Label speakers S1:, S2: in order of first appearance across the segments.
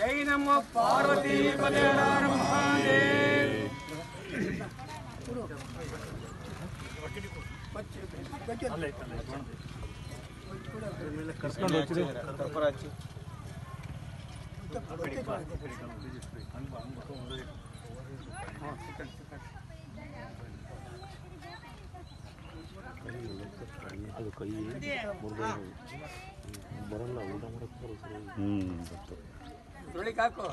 S1: ಜೈ ನಮ್ಮ ಪಾರ್ವತಿ ಪದೇ ಹರ ಹ್ಞೂ ಸುಳಿಕ್ ಹಾಕು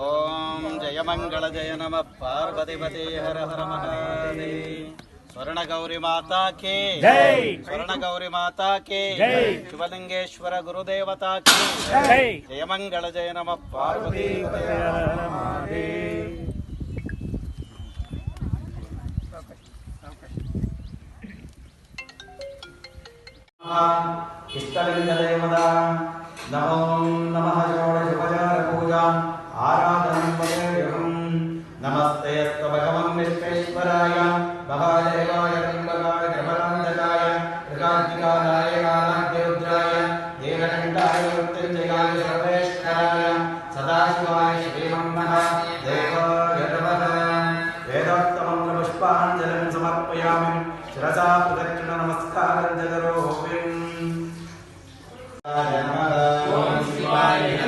S2: ಓಂ ಜಯ ಮಂಗಳ ಜಯ ನಮ ಪಾರ್ವತಿ ಪತಿ ಹರ ಹರ ಮಹಾದೇ ಸ್ವರ್ಣ ಗೌರಿ ಮಾತಾ ಕೇ. ಸ್ವರ್ಣ ಗೌರಿ ಮಾತಾ ಕೇ. ಶಿವಲಿಂಗೇಶ್ವರ ಗುರುದೇವತಾ ಕೇ. ಜಯ ಮಂಗಳ ಜಯ ನಮ ಪಾರ್ವತಿ इष्टलिङ्गदेवता नमो नमः षोडशोपचारपूजा आराधनं वदेयं नमस्ते अस्त भगवन् विश्वेश्वराय, महादेवाय त्र्यम्बकाय क्रमरान्धकाय प्रकाशिकालाय कालाग्निरुद्राय, देवकण्ठाय, मृत्युञ्जयाय, सर्वेश्वराय, सदाशिवाय श्रीमन्मः देव Namah Om Shivaya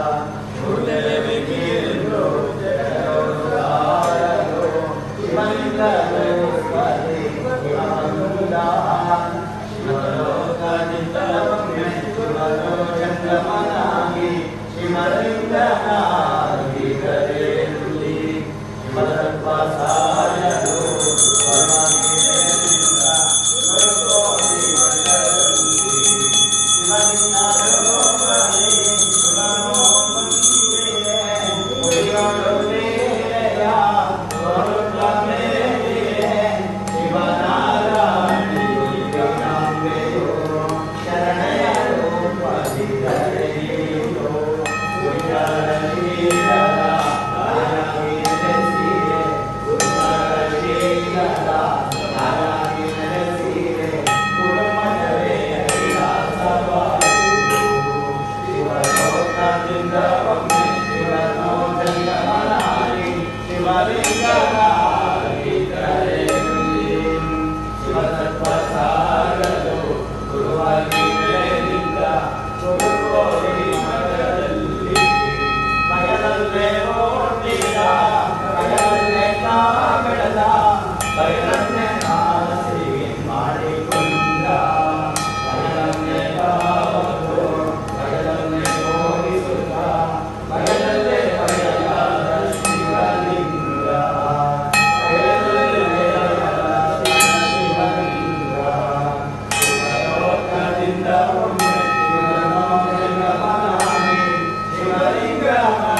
S2: Alô, Maria. Yeah.